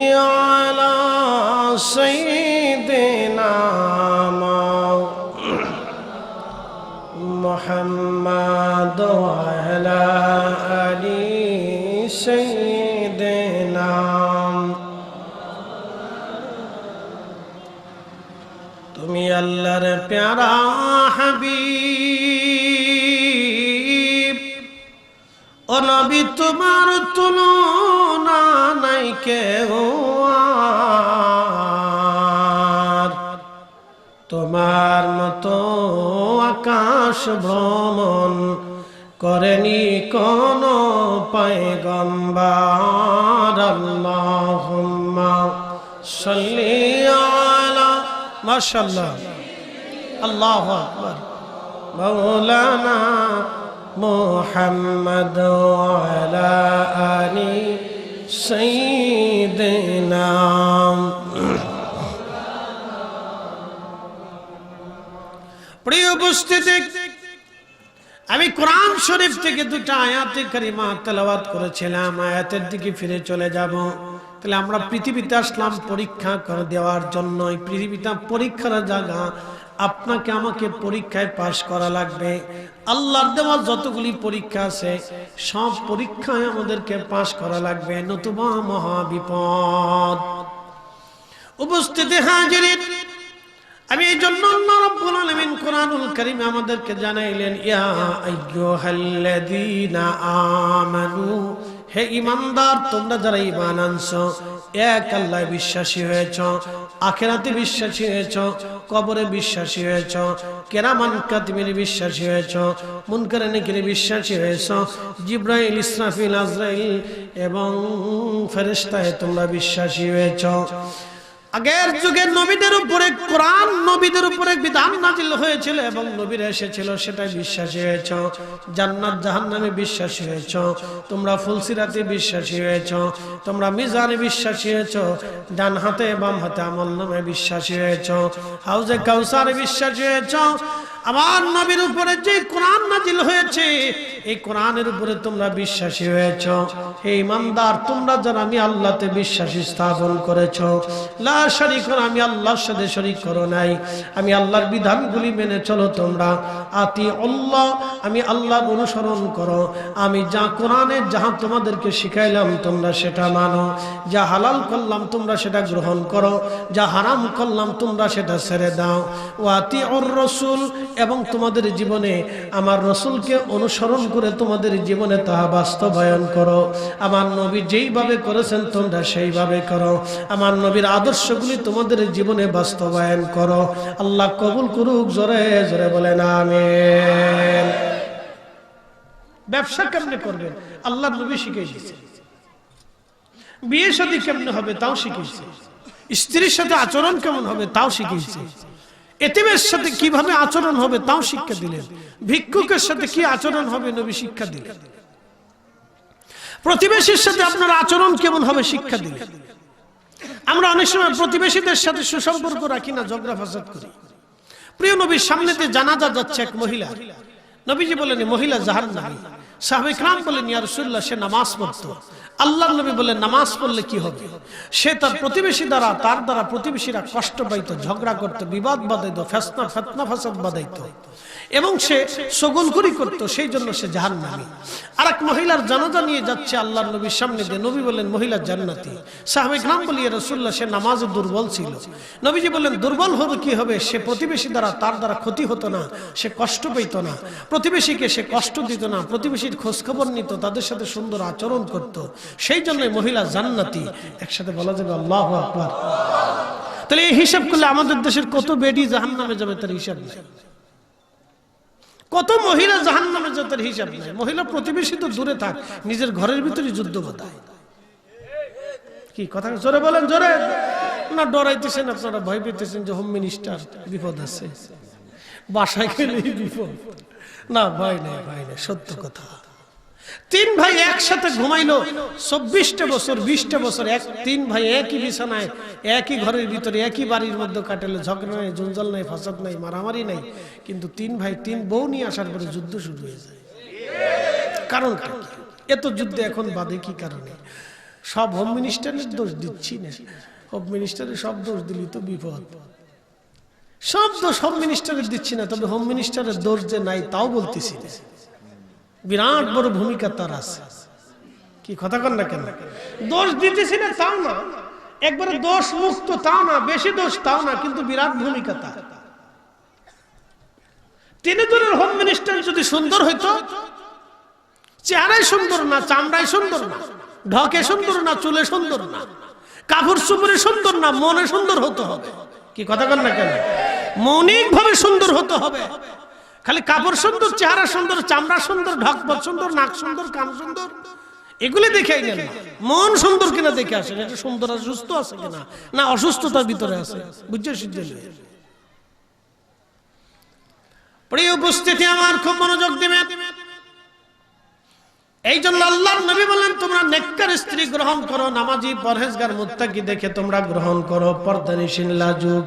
على سيدنا محمد وعلى آل سيدنا তুমি আল্লাহর প্যারা হাবিব ও নবী তোমার তুলনা নাই কেউ আকাশ ভ্রমণ করেনি কোন পায়গম্বার আল্লাহুম্মা সাল্লি আলা মাশাআল্লাহ আল্লাহু আকবার مولانا محمد وعلى آل سيدنا প্রিয় উপস্থিতি আমি কোরআন শরীফ থেকে দুটো আয়াতে কারিমা তেলাওয়াত করেছিলাম। আয়াতের দিকে ফিরে চলে যাব। তাহলে আমরা পৃথিবীতে আসলাম পরীক্ষা করে দেওয়ার জন্য। পৃথিবীটা পরীক্ষার জায়গা। আপনাকে আমাকে পরীক্ষায় পাশ করা লাগবে। আল্লাহর দেওয়া যতগুলি পরীক্ষা আছে, সব পরীক্ষায় আমাদেরকে পাশ করা লাগবে। নতুবা মহা বিপদ উপস্থিতি হাজিরিন আমি এই জন্য রাব্বুল আলামিন কোরআনুল কারীমে আমাদেরকে জানাইলেন, ইয়া আমানু, হে ইমানদার তোমরা যারা ঈমান আনছো, এক আল্লাহ বিশ্বাসী হয়েছ, আখেরাতে বিশ্বাসী হয়েছ, কবরে বিশ্বাসী হয়েছ, কেরামান কাতিমের বিশ্বাসী হয়েছ, মুনকারে নেকিরে বিশ্বাসী হয়েছ, জিব্রাইল, ইসরাফিল, আজরাইল এবং ফেরেশতায় তোমরা বিশ্বাসী হয়েছ। আগের যুগে নবীদের উপরে, কোরআন নবীদের উপরে বিধান নাজিল হয়েছিল এবং নবীর এসেছিল, সেটাই বিশ্বাসী হয়েছ। জান্নাত জাহান্নামে বিশ্বাসী হয়েছ। তোমরা ফুলসিরাতে বিশ্বাসী হয়েছ। তোমরা মিজানে বিশ্বাসী হয়েছ। ডান হাতে বাম হাতে আমল নামে বিশ্বাসী হয়েছ। হাউজে কাউসারে বিশ্বাসী হয়েছ। আমার নবীর উপরে যে কোরআন নাজিল হয়েছে, এই কোরআনের উপরে তোমরা বিশ্বাসী হয়েছ। হে ইমানদার, তোমরা যারা আমি আল্লাহতে বিশ্বাসী স্থাপন করেছ, লা শরীক আমি আল্লাহর সাথে শরীক করো নাই। আমি আল্লাহর বিধানগুলি মেনে চলো তোমরা। আতি আল্লাহ আমি আল্লাহ অনুসরণ করো। আমি যা কোরআনে যাহা তোমাদেরকে শিখাইলাম, তোমরা সেটা মানো। যা হালাল করলাম, তোমরা সেটা গ্রহণ করো। যা হারাম করলাম, তোমরা সেটা ছেড়ে দাও। ও আতি অর রসুল এবং তোমাদের জীবনে আমার রসুলকে অনুসরণ করে তোমাদের জীবনে তাহা বাস্তবায়ন করো। আমার নবী যেইভাবে করেছেন তোমরা সেইভাবে করো। আমার নবীর আদর্শগুলি তোমাদের জীবনে বাস্তবায়ন করো। আল্লাহ কবুল করুক, জোরে জোরে বলেন, আমেন। ব্যবসা কেমনে করবেন? আল্লাহ নবী শিখিয়ে দিয়েছে। বিয়ে সাথে কেমনে হবে তাও শিখিয়েছে। স্ত্রীর সাথে আচরণ কেমন হবে তাও শিখিয়েছে। এতিমের সাথে কীভাবে আচরণ হবে তাও শিক্ষা দিলেন। ভিক্ষুকের সাথে কি আচরণ হবে নবী শিক্ষা দিলেন। প্রতিবেশীর সাথে আপনার আচরণ কেমন হবে শিক্ষা দিলেন। আমরা অনেক সময় প্রতিবেশীদের সাথে সুসম্পর্ক রাখি না, ঝগড়া ফাসাদ করি। প্রিয় নবীর সামনেতে জানাজা যাচ্ছে এক মহিলা। নবীজি বলেন মহিলা জাহার নামী সাহাবে বলেন, ইয়া রাসূলুল্লাহ, সে নামাজ পড়তো। আল্লাহ নবী বলেন নামাজ পড়লে কি হবে? সে তার প্রতিবেশী দ্বারা, তার দ্বারা প্রতিবেশীরা কষ্ট পাইতো, ঝগড়া করতো, বিবাদ বাদাইতো ফেসনা, ফেতনা, ফাসাদ বাদাইতো এবং সে সগলখুরি করতো, সেই জন্য সে জাহান নামী আর এক মহিলার জানাজা নিয়ে যাচ্ছে আল্লাহ নবীর সামনে দিয়ে। নবী বলেন মহিলা জান্নাতি। সাহাবে গ্রাম বলিয়ে রসুল্লাহ সে নামাজে দুর্বল ছিল। নবীজি বললেন, দুর্বল হবে কি হবে? সে প্রতিবেশী দ্বারা, তার দ্বারা ক্ষতি হতো না, সে কষ্ট পেত না। প্রতিবেশীকে সে কষ্ট দিত না, প্রতিবেশীর খোঁজখবর নিত, তাদের সাথে সুন্দর আচরণ করত। সেই জন্য মহিলা জান্নাতি। একসাথে বলা যাবে আল্লাহ আকবার। তাহলে এই হিসাব করলে আমাদের দেশের কত বেডি জাহান নামে যাবে তার হিসাব কত মহিলা জাহান নামে যাবে তার হিসাব নেই। মহিলা প্রতিবেশী তো দূরে থাক, নিজের ঘরের ভিতরে যুদ্ধ বাধায়। কি, কথা জোরে বলেন, জোরে? না, ডরাইতেছেন আপনারা, ভয় পেতেছেন যে হোম মিনিস্টার, বিপদ আছে। বাসায় গেলেই বিপদ। না, ভয় নেই ভয় নেই, সত্য কথা। তিন ভাই একসাথে ঘুমাইলো। চব্বিশটা বছর, বিশটা বছর, এক তিন ভাই একই বিছানায়, একই ঘরের ভিতরে, একই বাড়ির মধ্যে কাটালো। ঝগড়া নাই, জঞ্জাল নাই, ফাসাদ নাই, মারামারি নাই। কিন্তু তিন ভাই, তিন বউ নিয়ে আসার পরে যুদ্ধ শুরু হয়ে যায়। কারণ এত যুদ্ধ এখন বাদে কি কারণে? সব হোম মিনিস্টারের দোষ দিচ্ছি না। হোম মিনিস্টারের সব দোষ দিলি তো বিপদ। সব দোষ হোম মিনিস্টারের দিচ্ছি না, তবে হোম মিনিস্টারের দোষ যে নাই, তাও বলতেছি না। বিরাট বড় ভূমিকা তার আছে। কি কথা কন না কেন? দোষ দিতেছি না তাও না। একবারে দোষ মুক্ত তাও না, বেশি দোষ তাও না, কিন্তু বিরাট ভূমিকা তার। তিনি দলের হোম মিনিস্টার যদি সুন্দর হইতো, চেহারাই সুন্দর না, চামড়াই সুন্দর না, ঢকে সুন্দর না, চুলে সুন্দর না, কাপড় চুপড়ে সুন্দর না, মনে সুন্দর হতে হবে। কি কথা কন না কেন? মৌলিক ভাবে সুন্দর হতে হবে। খালি কাপড় সুন্দর, চেহারা সুন্দর, চামড়া সুন্দর ঢকপট সুন্দর, নাক সুন্দর, কান সুন্দর। এগুলি দেখে নেন না। মন সুন্দর কিনা দেখে আসেন, এটা সুন্দর আর সুস্থ আছে কিনা? না, অসুস্থতার ভিতরে আছে বুঝছ সিদ্ধ প্রিয় উপস্থিতি, আমার খুব মনোযোগ দিবে এই জন্য আল্লাহর নবী বলেন, তোমরা নেককার স্ত্রী গ্রহণ করো, নামাজি পরহেজগার মুত্তাকি দেখে তোমরা গ্রহণ করো পর্দানিসীন লাজুক।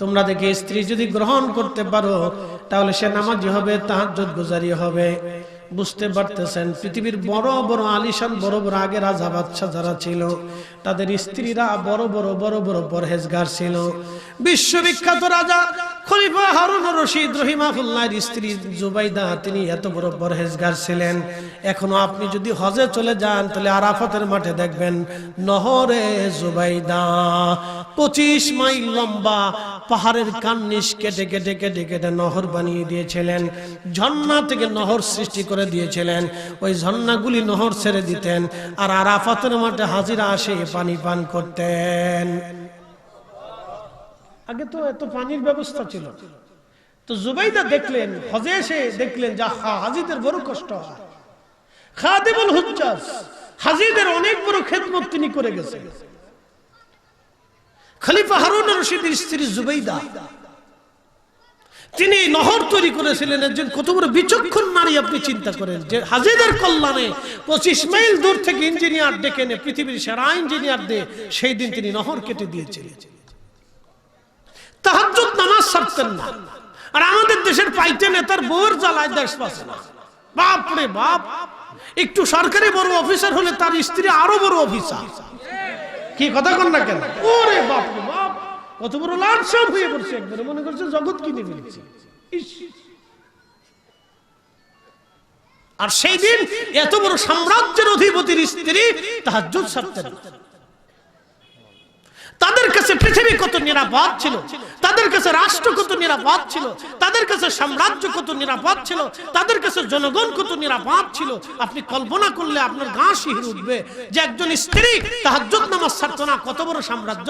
তোমরা দেখে স্ত্রী যদি গ্রহণ করতে পারো, তাহলে সে নামাজি হবে, তাহাজ্জুদ গুজারি হবে। বুঝতে পারতেছেন? পৃথিবীর বড় বড় আলিশান, বড় বড় আগে রাজা বাদশা যারা ছিল, তাদের স্ত্রীরা বড় বড় বড় বড় পরহেজগার ছিল। বিশ্ববিখ্যাত রাজা খলিফা হারুন রশিদ রহিমাফুল্লাহর স্ত্রী জুবাইদা, তিনি এত বড় পরহেজগার ছিলেন। এখনও আপনি যদি হজে চলে যান, তাহলে আরাফাতের মাঠে দেখবেন, নহরে জুবাইদা পঁচিশ মাইল লম্বা পাহাড়ের কান্নিস কেটে কেটে কেটে কেটে নহর বানিয়ে দিয়েছিলেন। ঝর্ণা থেকে নহর সৃষ্টি করে দিয়েছিলেন। ওই ঝর্ণাগুলি নহর ছেড়ে দিতেন আর আরাফাতের মাঠে হাজিরা আসে পানি পান করতেন। আগে তো এত পানির ব্যবস্থা ছিল তো জুবাইদা দেখলেন, হজে এসে দেখলেন যা হাজিদের বড় কষ্ট হয়। খাদিবুল হুজ্জাজ, হাজিদের অনেক বড় খেদমত তিনি করে গেছেন। খলিফা হারুন রশিদের স্ত্রী জুবাইদা। তিনি নহর তৈরি করেছিলেন, একজন কত বড় বিচক্ষণ নারী আপনি চিন্তা করেন যে হাজিদের কল্যাণে পঁচিশ মাইল দূর থেকে ইঞ্জিনিয়ার ডেকে এনে পৃথিবীর সেরা ইঞ্জিনিয়ার দিয়ে সেই দিন তিনি নহর কেটে দিয়েছিলেন। তাহাজ্জুদ নামাজ ছাড়তেন না। আর আমাদের দেশের পাইতে নেতার বউর জ্বালায় দেশ না। বাপ রে বাপ, একটু সরকারি বড় অফিসার হলে তার স্ত্রী আরও বড় অফিসার। কি কথা কন না কেন? ওরে বাপ রে বাপ, কত বড় লাট হয়ে পড়ছে একবারে, মনে করছে জগৎ কিনে ফেলেছে। আর সেই দিন এত বড় সাম্রাজ্যের অধিপতির স্ত্রী তাহাজ্জুদ না তাদের কাছে পৃথিবী কত নিরাপদ ছিল? তাদের কাছে রাষ্ট্র কত নিরাপদ ছিল? তাদের কাছে সাম্রাজ্য কত নিরাপদ ছিল? তাদের কাছে জনগণ কত নিরাপদ ছিল? আপনি কল্পনা করলে আপনার গা শিহর উঠবে যে একজন স্ত্রী তাহাজ্জুদ নামাজ ছাড়তো না। কত বড় সাম্রাজ্য?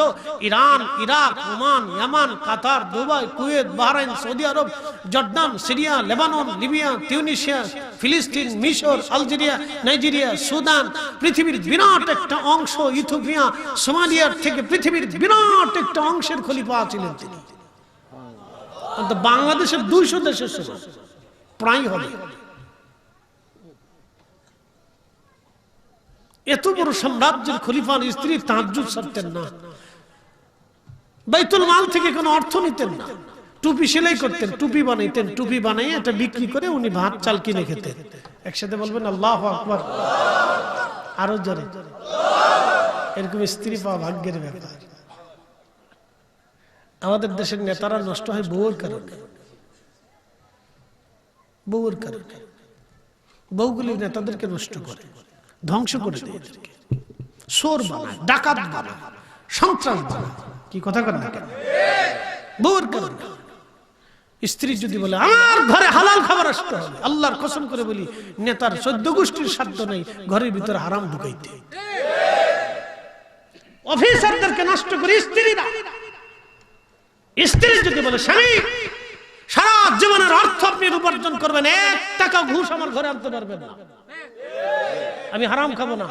Iran, Iraq, Oman, Yemen, Qatar, Dubai, Kuwait, Bahrain, Saudi Arab, Jordan, Syria, Lebanon, Libya, Tunisia, ফিলিস্তিন, মিশর, আলজেরিয়া, নাইজেরিয়া, সুদান, পৃথিবীর বিরাট একটা অংশ ইথোপিয়া সোমালিয়ার থেকে পৃথিবীর বিরাট একটা অংশের খলিফা ছিলেন তিনি। বাংলাদেশের দুইশো দেশের সমান প্রায় হবে। এত বড় সাম্রাজ্যের খলিফার স্ত্রী তাজ্জুদ ছাড়তেন না। বাইতুল মাল থেকে কোনো অর্থ নিতেন না। টুপি সেলাই করতেন, টুপি বানাইতেন, টুপি বানাই এটা বিক্রি করে উনি ভাত, চাল কিনে খেতেন। একসাথে বলবেন, আল্লাহ আকবর। আরও জোরে। এরকম স্ত্রী পাওয়া ভাগ্যের ব্যাপার। আমাদের দেশের নেতারা নষ্ট হয় বউর কারণে। বউর কারণে। বউগুলি নেতাদেরকে নষ্ট করে, ধ্বংস করে দেয় সোর ডাকাত সন্ত্রাস কি কথা কেন বউর কারণে। স্ত্রী যদি বলে, আমার ঘরে হালাল খাবার আসতে হবে। আল্লাহর কসম করে বলি, নেতার চোদ্দ গোষ্ঠীর সাধ্য নেই, ঘরের ভিতরে হারাম ঢুকাইতে। অফিসারদেরকে নষ্ট করে স্ত্রীরা স্ত্রী যদি বলে, স্বামী, সারা জীবনের অর্থ আপনি উপার্জন করবেন, এক টাকা ঘুষ আমার ঘরে আনতে পারবেন না। আমি হারাম খাব না।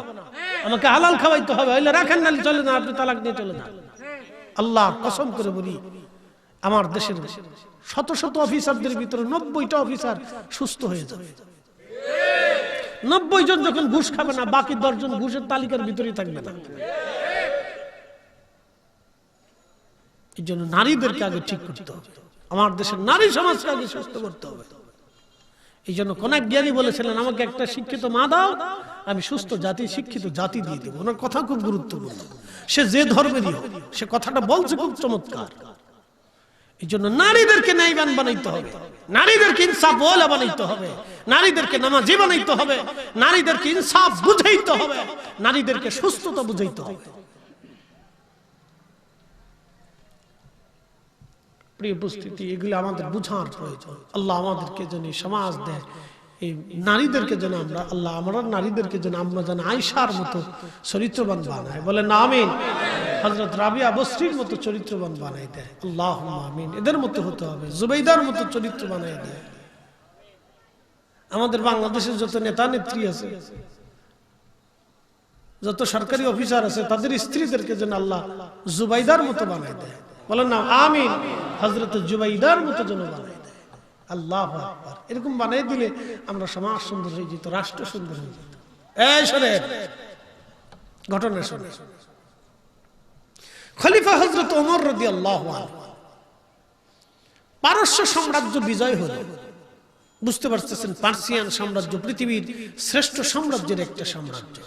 আমাকে হালাল খাওয়াইতে হবে। হইলে রাখেন না চলে না আপনি তালাক নিয়ে চলে যান। আল্লাহ কসম করে বলি, আমার দেশের শত শত অফিসারদের ভিতরে নব্বইটা অফিসার সুস্থ হয়ে যাবে। নব্বই জন যখন ঘুষ খাবে না, বাকি দশজন ঘুষের তালিকার ভিতরেই থাকবে না। এই জন্য নারীদেরকে আগে ঠিক করতে হবে। আমার দেশের নারী সমাজকে আগে সুস্থ করতে হবে। এই জন্য কোন এক জ্ঞানী বলেছিলেন, আমাকে একটা শিক্ষিত মা দাও, আমি সুস্থ জাতি, শিক্ষিত জাতি দিয়ে দেবো। ওনার কথা খুব গুরুত্বপূর্ণ। সে যে ধর্মেরই হোক, সে কথাটা বলছে খুব চমৎকার। এই জন্য নারীদেরকে ন্যায়বান বানাইতে হবে। নারীদেরকে ইনসাফ বলে বানাইতে হবে। নারীদেরকে নামাজি বানাইতে হবে। নারীদেরকে ইনসাফ বুঝাইতে হবে। নারীদেরকে সুস্থতা বুঝাইতে হবে। প্রিয় উপস্থিতি, এগুলি আমাদের বুঝার প্রয়োজন। আল্লাহ আমাদেরকে যেন সমাজ দেয়। এই নারীদেরকে যেন আমরা, আল্লাহ আমরা নারীদেরকে যেন, আমরা যেন আয়সার মতো চরিত্রবান বানায় বলে না আমিন। হজরত রাবিয়া বস্রির মতো চরিত্রবান বানাই দেয়। আল্লাহ আমিন। এদের মতো হতে হবে। জুবাইদার মতো চরিত্র বানাই দেয়। আমাদের বাংলাদেশের যত নেতা, নেত্রী আছে, যত সরকারি অফিসার আছে, তাদের স্ত্রীদেরকে যেন আল্লাহ জুবাইদার মতো বানাই দেয়। বলেন না, আমিন। হজরত জুবাইদার মতো যেন বানাই দেয়। আল্লাহ। এরকম বানাই দিলে আমরা সমাজ সুন্দর হয়ে যেত, রাষ্ট্র সুন্দর হয়ে যেত। এই শোনে ঘটনা শোনে খলিফা হজরত ওমর রদি আল্লাহ পারস্য সাম্রাজ্য বিজয় হলো। বুঝতে পারতেছেন, পার্সিয়ান সাম্রাজ্য পৃথিবীর শ্রেষ্ঠ সাম্রাজ্যের একটা সাম্রাজ্য।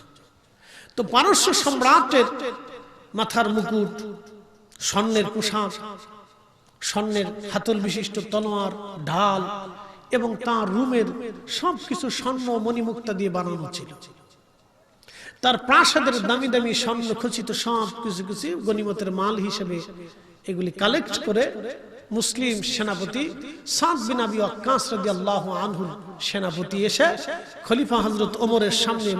তো পারস্য সম্রাটের মাথার মুকুট স্বর্ণের পোশাক, স্বর্ণের হাতল বিশিষ্ট তলোয়ার ঢাল এবং তার রুমের সবকিছু স্বর্ণ মণিমুক্তা দিয়ে বানানো ছিল। তার প্রাসাদের দামি দামি স্বর্ণ খচিত সব কিছু কিছু গনিমতের মাল হিসেবে এগুলি কালেক্ট করে মুসলিম সেনাপতি সেনাপতি এসে খলিফা হজরত ওমরের সামনে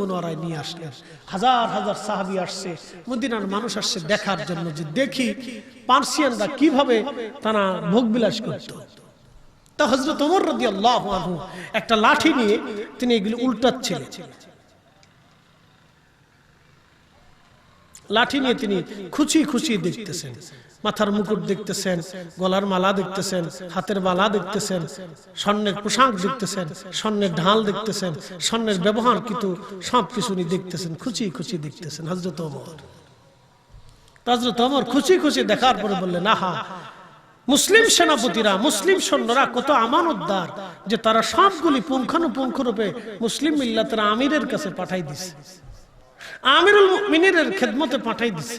মুনওয়ারায় নিয়ে আসলেন। হাজার হাজার সাহাবি আসছে, মদিনার মানুষ আসছে দেখার জন্য যে দেখি পার্সিয়ানরা কীভাবে তারা ভোগবিলাস করত। তা হযরত ওমর রাদিয়াল্লাহু আনহু একটা লাঠি নিয়ে তিনি এগুলি উল্টাচ্ছিলেন। লাঠি নিয়ে তিনি খুশি খুশি দেখতেছেন, মাথার মুকুট দেখতেছেন, গলার মালা দেখতেছেন, হাতের মালা দেখতেছেন, স্বর্ণের পোশাক দেখতেছেন, স্বর্ণের ঢাল দেখতেছেন, স্বর্ণের ব্যবহার কিন্তু সব কিছু উনি দেখতেছেন খুশি খুশি দেখতেছেন হজরত অমর হজরত অমর খুশি খুশি দেখার পরে বললেন, আহা, মুসলিম সেনাপতিরা, মুসলিম সৈন্যরা কত আমানতদার যে তারা সবগুলি পুঙ্খানুপুঙ্খ রূপে মুসলিম মিল্লাতের আমিরের কাছে পাঠাই দিছে। আমিরুল মুমিনের খেদমতে পাঠাই দিছে।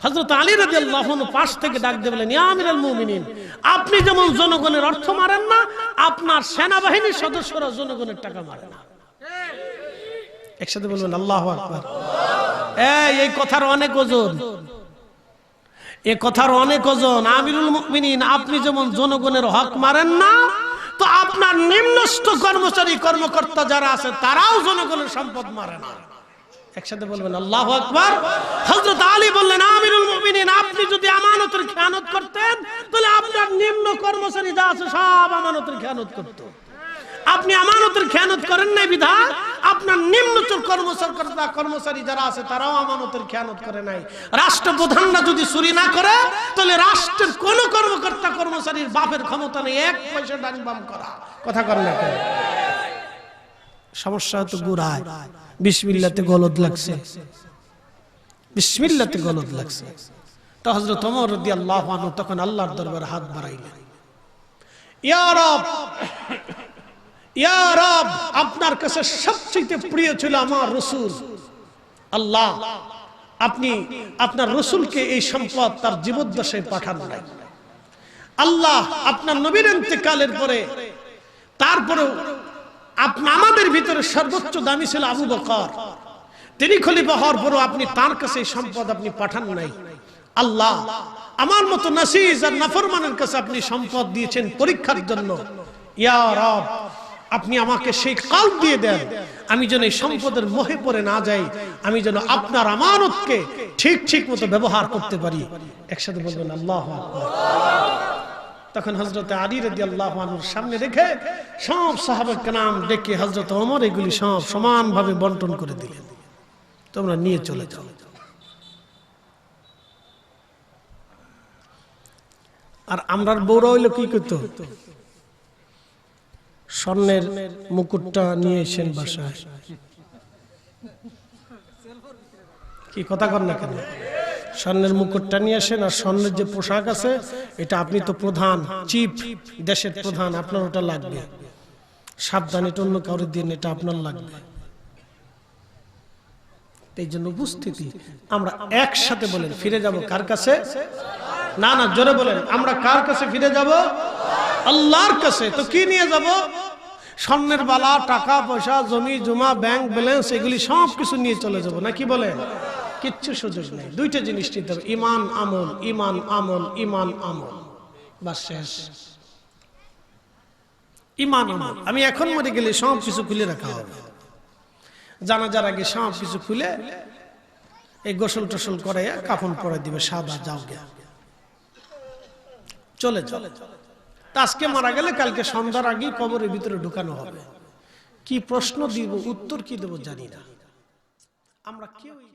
হযরত আলী রাদিয়াল্লাহু আনহু পাশ থেকে ডাক দিয়ে বলেন আমিরুল মুমিনিন, আপনি যেমন জনগণের অর্থ মারেন না, আপনার সেনাবাহিনীর সদস্যরা জনগণের টাকা মারে না। একসাথে বলবেন, আল্লাহু আকবার। এই কথার অনেক ওজন। এ কথার অনেক ওজন। আমিরুল মুমিনিন, আপনি যেমন জনগণের হক মারেন না, তো আপনার নিম্নস্থ কর্মচারী, কর্মকর্তা যারা আছে, তারাও জনগণের সম্পদ মারে না। একসাথে বলবেন, আল্লাহ আকবার। হযরত আলী বললেন, আমিরুল মুমিনিন, আপনি যদি আমানতের খেয়ানত করতেন, তাহলে আপনার নিম্ন কর্মচারী যা আছে সব আমানতের খেয়ানত করত। আপনি আমানতের খেয়ানত করেন নাই বিধা আপনার নিম্নতর কর্মচারী কর্মচারী যারা আছে, তারাও আমানতের খেয়ানত করে নাই। রাষ্ট্রপ্রধানরা যদি চুরি না করে, তাহলে রাষ্ট্রের কোন কর্মকর্তা কর্মচারীর বাপের ক্ষমতা নেই, এক পয়সা ডান বাম করা। কথা কর না কেন? সমস্যা তো গুড়ায়। বিসমিল্লাতে গলদ লাগছে। বিসমিল্লাতে গলদ লাগছে। তো হযরত ওমর রাদিয়াল্লাহু আনহু তখন আল্লাহর দরবারে হাত বাড়াইলেন। আপনার কাছে সবচেয়ে প্রিয় ছিল আমার রাসূল। আল্লাহ, আপনি আপনার রসুলকে এই সম্পদ তার জীবদ্দশায় পাঠান নাই। আল্লাহ, আপনার নবীর ইন্তেকালের পরে, তারপরেও আমাদের ভিতরে সর্বোচ্চ দামি ছিল আবু বকর। তিনি খলিফা হওয়ার পরও আপনি তার কাছে সম্পদ আপনি পাঠান নাই। আল্লাহ, আমার মতো নাসিজ আর নাফরমানের কাছে আপনি সম্পদ দিয়েছেন পরীক্ষার জন্য। ইয়া আপনি আমাকে সেই কাল দিয়ে দেন। আমি যেন এই সম্পদের মোহে পড়ে না যাই। আমি যেন আপনার আমানতকে ঠিক ঠিক মতো ব্যবহার করতে পারি। একসাথে বলবেন, আল্লাহ তখন হজরত আলী রাজি আল্লাহ সামনে রেখে সব সাহাবের নাম ডেকে হজরত অমর এগুলি সব সমানভাবে বন্টন করে দিলেন। তোমরা নিয়ে চলে যাও। আর আমরার বউরা হইল কি করতো? স্বর্ণের মুকুটটা নিয়ে এসেন বাসায়। কি কথা কর না কেন? স্বর্ণের মুকুটটা নিয়ে আসেন আর স্বর্ণের যে পোশাক আছে, এটা আপনি তো প্রধান, চিফ দেশের প্রধান, আপনার ওটা লাগবে। সাবধান, এটা অন্য কাউরে দিন, এটা আপনার লাগবে। এই জন্য উপস্থিতি, আমরা একসাথে বলেন, ফিরে যাব কার কাছে? না না, জোরে বলেন, আমরা কার কাছে ফিরে যাব? আল্লাহর কাছে। তো কি নিয়ে যাব? স্বর্ণের বালা, টাকা, পয়সা, জমি, জমা, ব্যাংক ব্যালেন্স, এগুলি সব কিছু নিয়ে চলে যাব, না কি বলেন? কিচ্ছু সুযোগ নেই। দুইটা জিনিস নিতে হবে। ইমান, আমল ইমান আমল ইমান, আমল। বা শেষ। ইমান, আমল। আমি এখন মরে গেলে সব কিছু খুলে রাখা হবে। জানাজার আগে সব কিছু খুলে এই গোসল টোসল করে কাফন পরে দিবে, সাদা যাও গে চলে চলে আজকে মারা গেলে কালকে সন্ধ্যার আগে কবরের ভিতরে ঢুকানো হবে। কি প্রশ্ন দিব, উত্তর কি দেব জানি না। আমরা কেউ